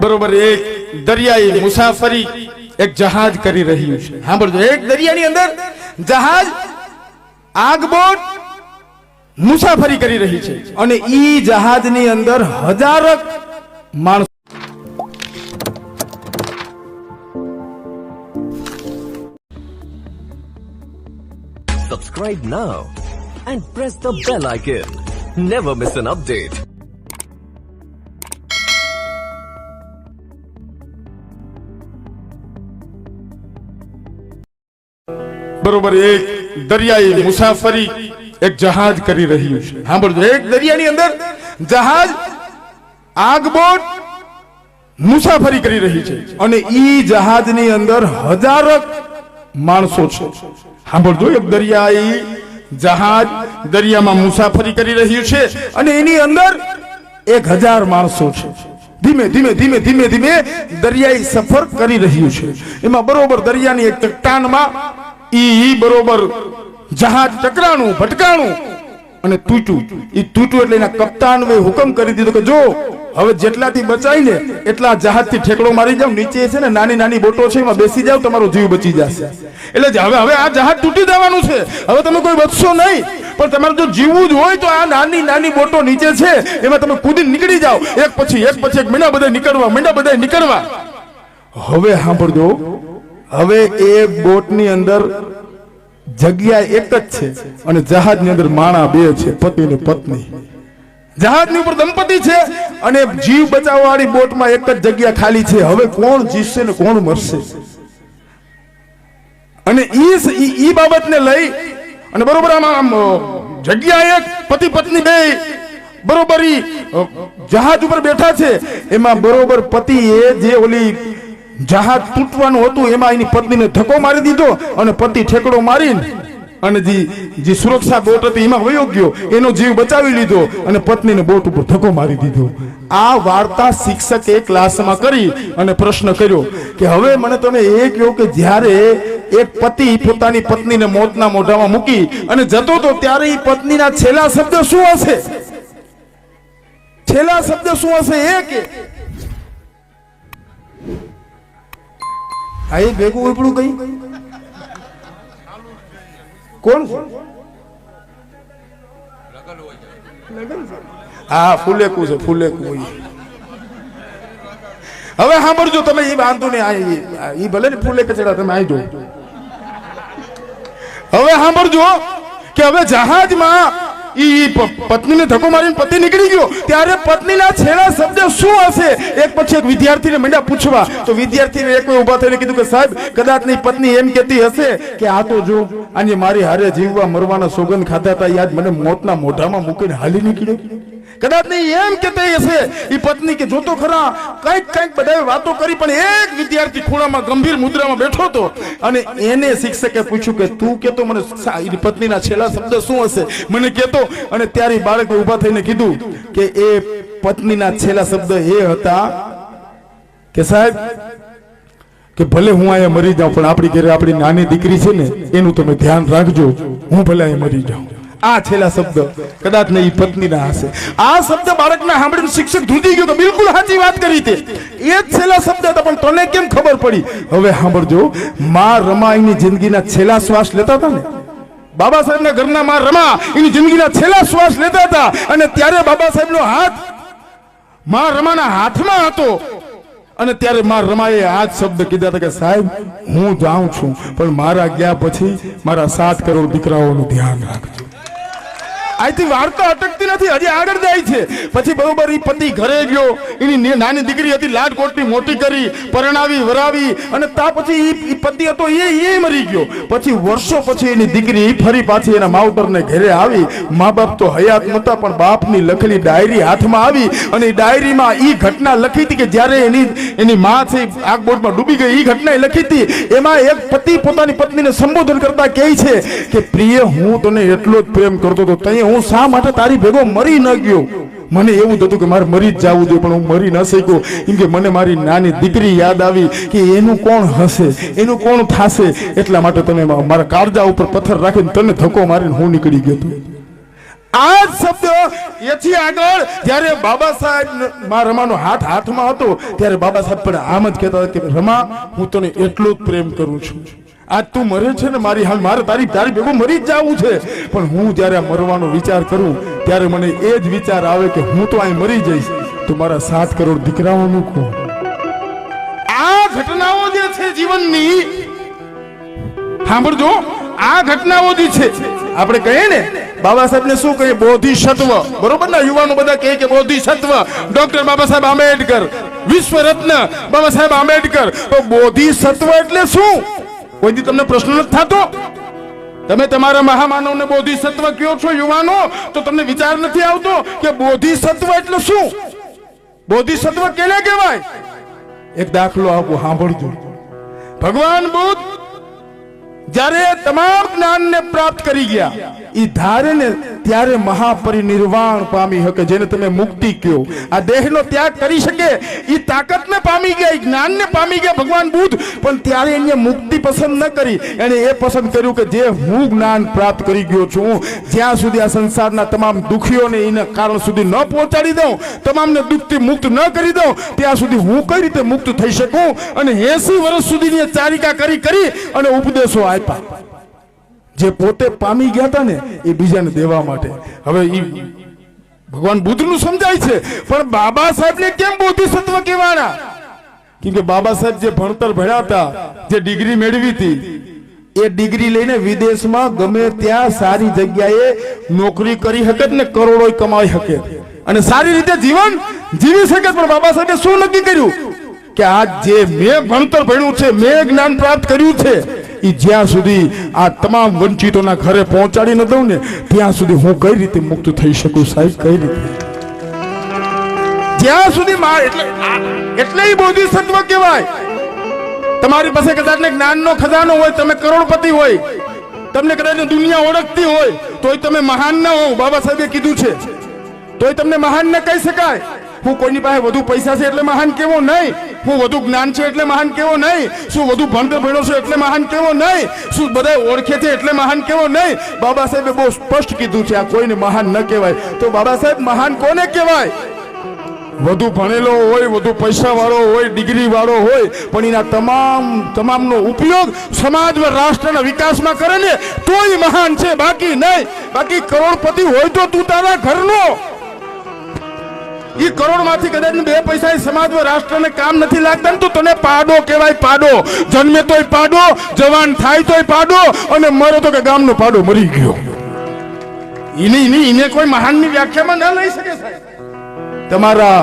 બરોબર, એક દરિયાઈ મુસાફરી, એક જહાજ કરી રહ્યું છે સાંભળજો, એક દરિયાની અંદર જહાજ, આગબોટ, મુસાફરી કરી રહી છે અને ઈ જહાજની અંદર હજારો માણસો Subscribe now and press the bell icon. Never miss an update. બરોબર, એક દરિયાઈ મુસાફરી એક જહાજ કરી રહ્યું છે. સાંભળજો, એક દરિયાની અંદર જહાજ, આગબોટ મુસાફરી કરી રહી છે. અને ઈ જહાજની અંદર હજારો માણસો છે. સાંભળજો, એક દરિયાઈ જહાજ દરિયામાં મુસાફરી કરી રહ્યું છે. અને એની અંદર એક હજાર માણસો છે. ધીમે ધીમે ધીમે ધીમે ધીમે દરિયાઈ સફર કરી રહ્યું છે. એમાં બરોબર દરિયાની એક ચટ્ટાનમાં ઈ બરોબર જહાજ ટકરાણું, ભટકાણું અને તૂટ્યું. ઈ તૂટ્યું એટલે એના કપ્તાનવે હુકમ કરી દીધો કે જો, હવે જેટલાથી બચાઈને એટલા જહાજથી ઠેકડો મારી જાવ, નીચે છે ને નાની નાની બોટો છે, એમાં બેસી જાવ, તમારો જીવ બચી જશે. એટલે હવે હવે આ જહાજ તૂટી જવાનું છે. હવે તમે કોઈ બચશો નહીં. પણ તમારે જો જીવવું જ હોય તો આ નાની નાની બોટો નીચે છે. એમાં તમે કૂદી નીકળી જાઓ. એક પછી એક પછી એક મીંડા બધા નીકળવા મીંડા બધા નીકળવા. હવે સાંભળજો. હવે એ બોટની અંદર જગ્યા એક જ છે અને જહાજની અંદર માણા બે છે, પતિ ને પત્ની. જહાજની ઉપર દંપતી છે અને જીવ બચાવવા વાળી બોટમાં એક જ જગ્યા ખાલી છે. હવે કોણ જીવશે ને કોણ મરશે? અને ઈ ઈ બાબતને લઈ અને બરોબર આમાં આમ અ, જગ્યા પતિ પત્ની બે બરોબર જહાજ ઉપર બેઠા છે. એમાં બરોબર પતિ એ જે ઓલી જહાજ તૂટવાનું હતું એમાં એની પત્નીને ધક્કો મારી દીધો અને પતિ ઠેકડો મારીને અને જે સુરક્ષા બોટ હતી, એમાં વયો ગયો. એનો જીવ બચાવી લીધો અને પત્નીને બોટ ઉપર ધક્કો મારી દીધો. આ વાર્તા શિક્ષકે ક્લાસમાં કરી અને પ્રશ્ન કર્યો કે, હવે મને તમે એ કહો કે જ્યારે એક પતિ પોતાની પત્નીને મોતના મોઢામાં મૂકી અને જતો તો ત્યારે એ પત્નીના છેલ્લા શબ્દ શું હશે? છેલ્લા શબ્દ શું હશે એ કે? આ ભેગું ઉપડું કઈ? કોણ છે? હા, ફૂલેકું છે, ફૂલેકું. હવે સાંભળજો, તમે એ વાંધો ને એ ભલે ને ફૂલે કચડા, તમે આવી જો હવે સાંભળજો કે હવે જહાજમાં ઈ પત્નીને ધક્કો મારીને પતિ નીકળી ગયો. ત્યારે પત્નીના છેલ્લા શબ્દ શું હશે? એક પછી એક વિદ્યાર્થીને મંડ્યા પૂછવા. તો વિદ્યાર્થીને એક ઊભા થઈને કીધું કે, સાહેબ, કદાચની પત્ની એમ કહેતી હશે કે, આ તો જો આજે મારી હારે જીવવા મરવાના સોગંદ ખાધા હતા યાદ મને મોતના મોઢામાં મૂકીને હાલી નીકળ્યો. કદાચ નહીં, એમ કહેતી હશે. એ પત્ની કે જોતો ખરા, કંઈક કંઈક બધાએ વાતો કરી, પણ એક વિદ્યાર્થી ખૂણામાં ગંભીર મુદ્રામાં બેઠો હતો અને એને શિક્ષકે પૂછ્યું કે, તું કેતો મને પત્નીના છેલ્લા શબ્દ શું હશે? મને કેતો અને ત્યારે બાળકે ઊભા થઈને કીધું કે, એ પત્નીના છેલ્લા શબ્દ એ હતા કે સાહેબ, કે ભલે હું અહીંયા મરી જાઉં, પણ આપણી ઘરે આપણી નાની દીકરી છે ને, એનું તમે ધ્યાન રાખજો. હું ભલે અહીંયા મરી જાઉં. આ છેલ્લા શબ્દ. કદાચ ને ઈ પત્નીના હશે. આ શબ્દ બાળકના સાંભળીને શિક્ષક ધૂંધી ગયો કે બિલકુલ સાચી વાત કરી તે. એ જ છેલ્લા શબ્દ હતા, પણ તને કેમ ખબર પડી? હવે સાંભળજો, માં રમાઈની જિંદગીના છેલ્લા શ્વાસ લેતા હતા ને? બાબા સાહેબના ઘરના માં રમા એની જિંદગીના છેલ્લા શ્વાસ લેતા હતા અને ત્યારે બાબા સાહેબનો હાથમાં રમાના હાથમાં હતો. અને ત્યારે માં રમાએ આ જ શબ્દ કીધા હતા કે, સાહેબ, હું જાઉં છું, પણ મારા ગયા પછી મારા સાત કરોડ દીકરાઓનું ધ્યાન રાખજો. અહીંથી વાર્તા અટકતી નથી, હજી આગળ જાય છે. પછી બરોબર એ પતિ ઘરે ગયો, એની નાની દીકરી હતી લાડકોટની મોટી કરી, પરણાવી, વરાવી, અને તા પછી ઈ પતિ હતો એ એ મરી ગયો. પછી વર્ષો પછી એની દીકરી ફરી પાછી એના માવતરને ઘરે આવી. મા બાપ તો હયાત નહોતા, પણ બાપની લખેલી ડાયરી હાથમાં આવી, અને ડાયરીમાં એ ઘટના લખી હતી કે જ્યારે એની એની મા છે, આગ બોટમાં ડૂબી ગઈ એ ઘટના લખી હતી. એમાં એક પતિ પોતાની પત્નીને સંબોધન કરતા કહે છે કે, પ્રિય, હું તને એટલો જ પ્રેમ કરતો હતો, તઈ હું શા માટે તારી ભેગો મરી ન ગયો? મને એવું હતું કે મારે મરી જ જવું જોઈએ, પણ હું મરી ન શક્યો. કેમ કે મને મારી નાની દીકરી યાદ આવી કે એનું કોણ હશે? એનું કોણ થશે? એટલા માટે તમે મારા કાળજા ઉપર પથ્થર રાખીને તને ધક્કો મારીને હું નીકળી ગયો આ જ શબ્દ એથી આગળ જ્યારે બાબા સાહેબમાં રમાનો હાથ હાથમાં હતો, ત્યારે બાબા સાહેબ પણ આમ જ કહેતા હતા કે, રમા, હું તને એટલો જ પ્રેમ કરું છું. આજ તું મરે છે ને મારી હાલ મારે તારી તારી ભેગું મરી જ જવું છે. પણ હું જ્યારે મરવાનો વિચાર કરું, ત્યારે મને એ જ વિચાર આવે કે હું તો અહીં મરી જઈશ. તો મારા સાત કરોડ દીકરાઓનું કોણ આ ઘટનાઓ જે છે જીવનની, સાંભળજો, આ ઘટનાઓ જે છે, આપણે કહીએ ને, બાબા સાહેબ શું કહીએ? બોધિસત્વ. બરોબર ને? યુવાનો બધા કહે કે બોધિસત્વ. ડોક્ટર બાબા સાહેબ આંબેડકર. વિશ્વ રત્ન બાબા સાહેબ આંબેડકર. તો બોધિસત્વ એટલે શું? કોઈ તમને પ્રશ્ન નથી થતો? તમે તમારા મહામાનવને બોધિસત્વ કયો છો, યુવાનો? તો તમને વિચાર નથી આવતો કે બોધિસત્વ એટલે શું? બોધિસત્વ કેને કહેવાય? એક દાખલો આપો, સાંભળજો. ભગવાન બુદ્ધ જ્યારે તમામ જ્ઞાનને પ્રાપ્ત કરી ગયા એ ધારે ને ત્યારે મહાપરિનિર્વાણ પામી શકે, જેને તમે મુક્તિ કયો આ દેહનો ત્યાગ કરી શકે, ઈ તાકાતને પામી ગયા જ્ઞાનને પામી ગયા ભગવાન બુદ્ધ, પણ ત્યારે એને મુક્તિ પસંદ ન કરી. એને એ પસંદ કર્યું કે જે હું જ્ઞાન પ્રાપ્ત કરી ગયો છું, જ્યાં સુધી આ સંસારના તમામ દુખીઓને એના કારણ સુધી ન પહોંચાડી દઉં, તમામને દુઃખથી મુક્ત ન કરી દઉં, ત્યાં સુધી હું કઈ રીતે મુક્ત થઈ શકું? અને એસી વર્ષ સુધીની ચારિકા કરી કરી અને ઉપદેશો આપ્યા. જે પોતે પામી ગયા હતા ને, એ બીજાને દેવા માટે. હવે એ ભગવાન બુદ્ધનું સમજાય છે, પણ બાબા સાહેબને કેમ બોધિસત્વ કહેવાના? કેમ કે બાબા સાહેબ જે ભણતર ભણ્યા હતા જે ડિગ્રી મેળવી હતી એ ડિગ્રી લઈને વિદેશમાં ગમે ત્યાં સારી જગ્યાએ નોકરી કરી શકે ને કરોડો કમાઈ શકે. અને સારી રીતે જીવન જીવી શકે પણ બાબા સાહેબે શું નક્કી કર્યું? કે આ જે મેં ભણતર ભણ્યું છે, મેં જ્ઞાન પ્રાપ્ત કર્યું છે એ જ્યાં સુધી આ તમામ વંચિતોના ઘરે પહોંચાડી ન દઉં ને, ત્યાં સુધી હું કઈ રીતે મુક્ત થઈ શકું સાહેબ? કઈ રીતે? જ્યાં સુધી એટલે બોધિસત્વ કહેવાય. તમારી પાસે કદાચ જ્ઞાનનો ખજાનો હોય, તમે કરોડપતિ હોય, તમને કદાચ દુનિયા ઓળખતી હોય, તોય તમે મહાન ના હો બાબા સાહેબે કીધું છે. તોય તમને મહાન ન કહી શકાય. હું કોઈની પાસે વધુ પૈસા છે એટલે મહાન કેવો નહીં. હું વધુ જ્ઞાન છે એટલે મહાન કેવો નહીં? શું વધુ ભણતર ભણ્યો છે એટલે મહાન કેવો નહીં? શું બધા ઓળખે છે એટલે મહાન કેવો નહીં? બાબા સાહેબે બહુ સ્પષ્ટ કીધું છે આ કોઈને મહાન ન કહેવાય. તો બાબા સાહેબ, મહાન કોને કહેવાય? વધુ ભણેલો હોય, વધુ પૈસા વાળો હોય ડિગ્રી વાળો હોય, પણ એના તમામ, તમામનો ઉપયોગ સમાજ રાષ્ટ્રના વિકાસમાં કરે ને, તોય મહાન છે, બાકી નહીં. બાકી કરોડપતિ હોય તો તું તારા ઘરનો. ઈ કરોડમાંથી કદાચ બે પૈસા એ સમાજ và રાષ્ટ્રને કામ નથી લાગતા તો તને પાડો કહેવાય પાડો. જન્મે તોય પાડો, જવાન થાય તોય પાડો અને મરો તો કે ગામનો પાડો મરી ગયો. ઈને ઈને એને કોઈ મહાનની વ્યાખ્યામાં ના લઈ શકે સાહેબ. તમારા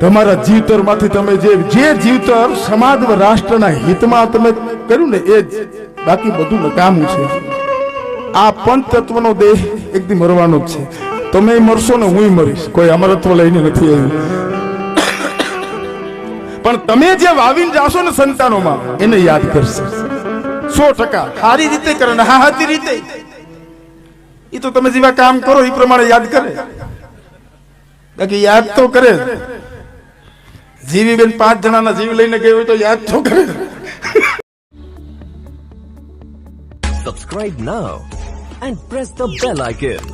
તમારા જીવતરમાંથી તમે જે જે જીવતર સમાજ રાષ્ટ્રના હિતમાં તમે કર્યું ને એ જ બાકી બધું નકામું છે. આ પંચતત્વનો દેહ એકદમ મરવાનો જ છે. તમે મરશો ને હું મરીશ. કોઈ અમરત્વ લઈને નથી આવ્યું. પણ તમે જે વાવીને જાશો ને સંતાનોમાં, એને યાદ કરશે. સો ટકા. સારી રીતે કરે ને હાહાતી રીતે. એ તો તમે જેવા કામ કરો એ પ્રમાણે યાદ કરે. બાકી યાદ તો કરે. જીવી બેન પાંચ જણાના જીવ લઈને ગયો હોય તો યાદ તો કરે. Subscribe now and press the bell icon.